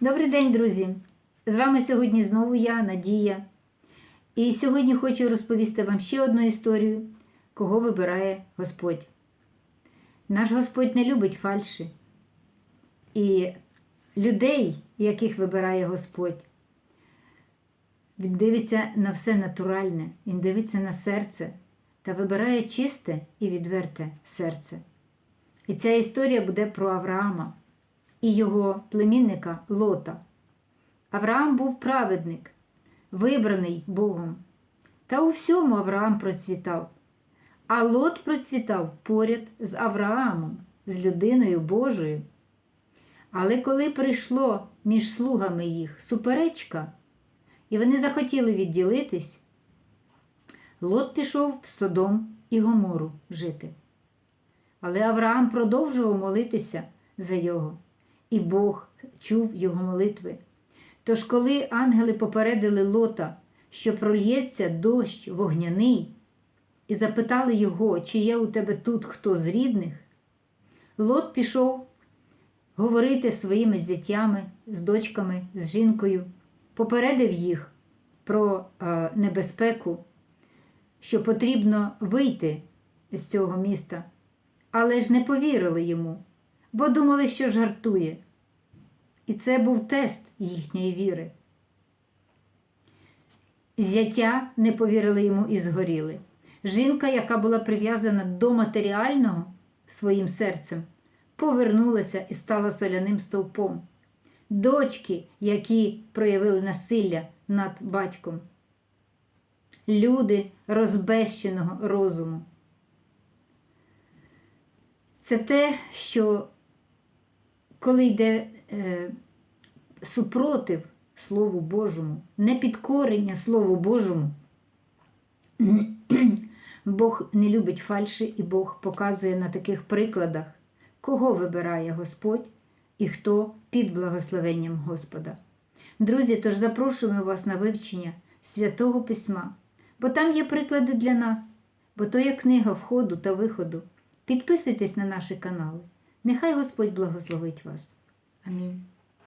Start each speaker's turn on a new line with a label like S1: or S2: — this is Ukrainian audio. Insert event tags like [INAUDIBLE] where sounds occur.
S1: Добрий день, друзі! З вами сьогодні знову я, Надія. І сьогодні хочу розповісти вам ще одну історію, кого вибирає Господь. Наш Господь не любить фальші. І людей, яких вибирає Господь, він дивиться на все натуральне, він дивиться на серце та вибирає чисте і відверте серце. І ця історія буде про Авраама і його племінника Лота. Авраам був праведник, вибраний Богом. Та у всьому Авраам процвітав. А Лот процвітав поряд з Авраамом, з людиною Божою. Але коли прийшло між слугами їх суперечка, і вони захотіли відділитись, Лот пішов в Содом і Гомору жити. Але Авраам продовжував молитися за його, і Бог чув його молитви. Тож, коли ангели попередили Лота, що прольється дощ вогняний, і запитали його, чи є у тебе тут хто з рідних, Лот пішов говорити своїми зятями, з дочками, з жінкою, попередив їх про е, небезпеку, що потрібно вийти з цього міста, але ж не повірили йому, бо думали, що жартує. І це був тест їхньої віри. Зяття не повірили йому і згоріли. Жінка, яка була прив'язана до матеріального своїм серцем, повернулася і стала соляним стовпом. Дочки, які проявили насилля над батьком, люди розбещеного розуму. Це те, що коли йде е, супротив Слову Божому, непідкорення Слову Божому, [CLEARS THROAT] Бог не любить фальші, і Бог показує на таких прикладах, кого вибирає Господь і хто під благословенням Господа. Друзі, тож запрошуємо вас на вивчення Святого Письма, бо там є приклади для нас, бо то є книга входу та виходу. Підписуйтесь на наші канали. Нехай Господь благословить вас. Амінь.